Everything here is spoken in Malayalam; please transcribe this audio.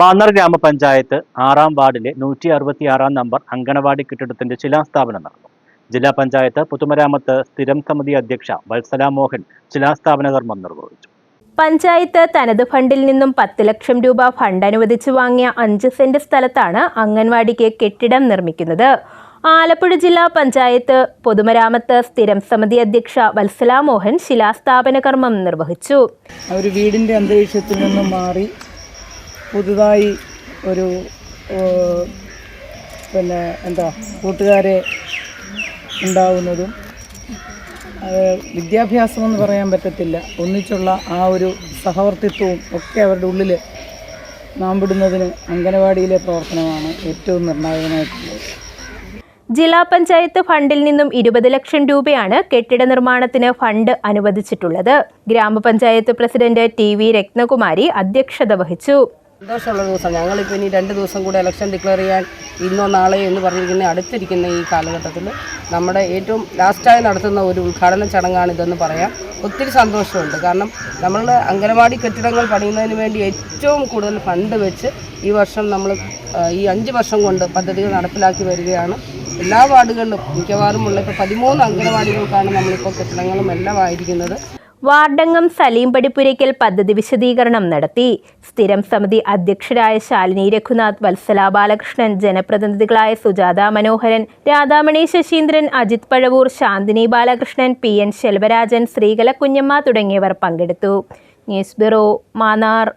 മാന്നാർ ഗ്രാമപഞ്ചായത്ത് ആറാം വാർഡിലെ നൂറ്റി അറുപത്തി ആറാം നമ്പർ അങ്കണവാടി കെട്ടിടത്തിന്റെ ശിലാസ്ഥാപനം നടന്നു. ജില്ലാ പഞ്ചായത്ത് പൊതുമരാമത്ത് സ്ഥിരം സമിതി അധ്യക്ഷ വത്സല മോഹൻ ശിലാസ്ഥാപന കർമ്മം നിർവഹിച്ചു. പഞ്ചായത്ത് തനത് ഫണ്ടിൽ നിന്നും പത്ത് ലക്ഷം രൂപ ഫണ്ട് അനുവദിച്ചു വാങ്ങിയ അഞ്ച് സെന്റ് സ്ഥലത്താണ് അംഗൻവാടിക്ക് കെട്ടിടം നിർമ്മിക്കുന്നത്. ആലപ്പുഴ ജില്ലാ പഞ്ചായത്ത് പൊതുമരാമത്ത് സ്ഥിരം സമിതി അധ്യക്ഷ വത്സല മോഹൻ ശിലാസ്ഥാപന കർമ്മം നിർവഹിച്ചു. ഒരു വീടിന്റെ അന്തരീക്ഷത്തിൽ നിന്നും മാറി പുതുതായി ഒരു പിന്നെ എന്താ കൂട്ടുകാരെ ഉണ്ടാവുന്നതും വിദ്യാഭ്യാസം വിദ്യാഭ്യാസമെന്ന് പറയാൻ പറ്റത്തില്ല. ഒന്നിച്ചുള്ള ആ ഒരു സഹവർത്തിത്വവും ഒക്കെ അവരുടെ ഉള്ളിൽ നാമ്പിടുന്നതിന് അംഗനവാടിയിലെ പ്രവർത്തനമാണ് ഏറ്റവും നിർണായകമായിട്ടുള്ളത്. ജില്ലാ പഞ്ചായത്ത് ഫണ്ടിൽ നിന്നും ഇരുപത് ലക്ഷം രൂപയാണ് കെട്ടിട നിർമ്മാണത്തിന് ഫണ്ട് അനുവദിച്ചിട്ടുള്ളത്. ഗ്രാമപഞ്ചായത്ത് പ്രസിഡന്റ് ടി വി രത്നകുമാരി അധ്യക്ഷത വഹിച്ചു. സന്തോഷമുള്ള ദിവസം. ഞങ്ങളിപ്പോൾ ഇനി രണ്ട് ദിവസം കൂടെ ഇലക്ഷൻ ഡിക്ലെയർ ചെയ്യാൻ ഇന്നോ നാളെയോ എന്ന് പറഞ്ഞിരിക്കുന്ന അടുത്തിരിക്കുന്ന ഈ കാലഘട്ടത്തിൽ നമ്മുടെ ഏറ്റവും ലാസ്റ്റായി നടത്തുന്ന ഒരു ഉദ്ഘാടന ചടങ്ങാണിതെന്ന് പറയാം. ഒത്തിരി സന്തോഷമുണ്ട്. കാരണം നമ്മൾ അംഗനവാടി കെട്ടിടങ്ങൾ പണിയുന്നതിന് വേണ്ടി ഏറ്റവും കൂടുതൽ ഫണ്ട് വെച്ച് ഈ വർഷം നമ്മൾ ഈ അഞ്ച് വർഷം കൊണ്ട് പദ്ധതികൾ നടപ്പിലാക്കി വരികയാണ്. എല്ലാ വാർഡുകളിലും മിക്കവാറുമുള്ള ഇപ്പോൾ പതിമൂന്ന് അംഗനവാടികൾക്കാണ് നമ്മളിപ്പോൾ കെട്ടിടങ്ങളും എല്ലാം ആയിരിക്കുന്നത് വാർഡംഗം സലീം പടിപ്പുരയ്ക്കൽ പദ്ധതി വിശദീകരണം നടത്തി. സ്ഥിരം സമിതി അധ്യക്ഷരായ ശാലിനി രഘുനാഥ് വത്സല ബാലകൃഷ്ണൻ ജനപ്രതിനിധികളായ സുജാത മനോഹരൻ രാധാമണി ശശീന്ദ്രൻ അജിത് പഴവൂർ ശാന്തിനി ബാലകൃഷ്ണൻ പി എൻ ശെൽവരാജൻ ശ്രീകല കുഞ്ഞമ്മ തുടങ്ങിയവർ പങ്കെടുത്തു. News bureau Mannar.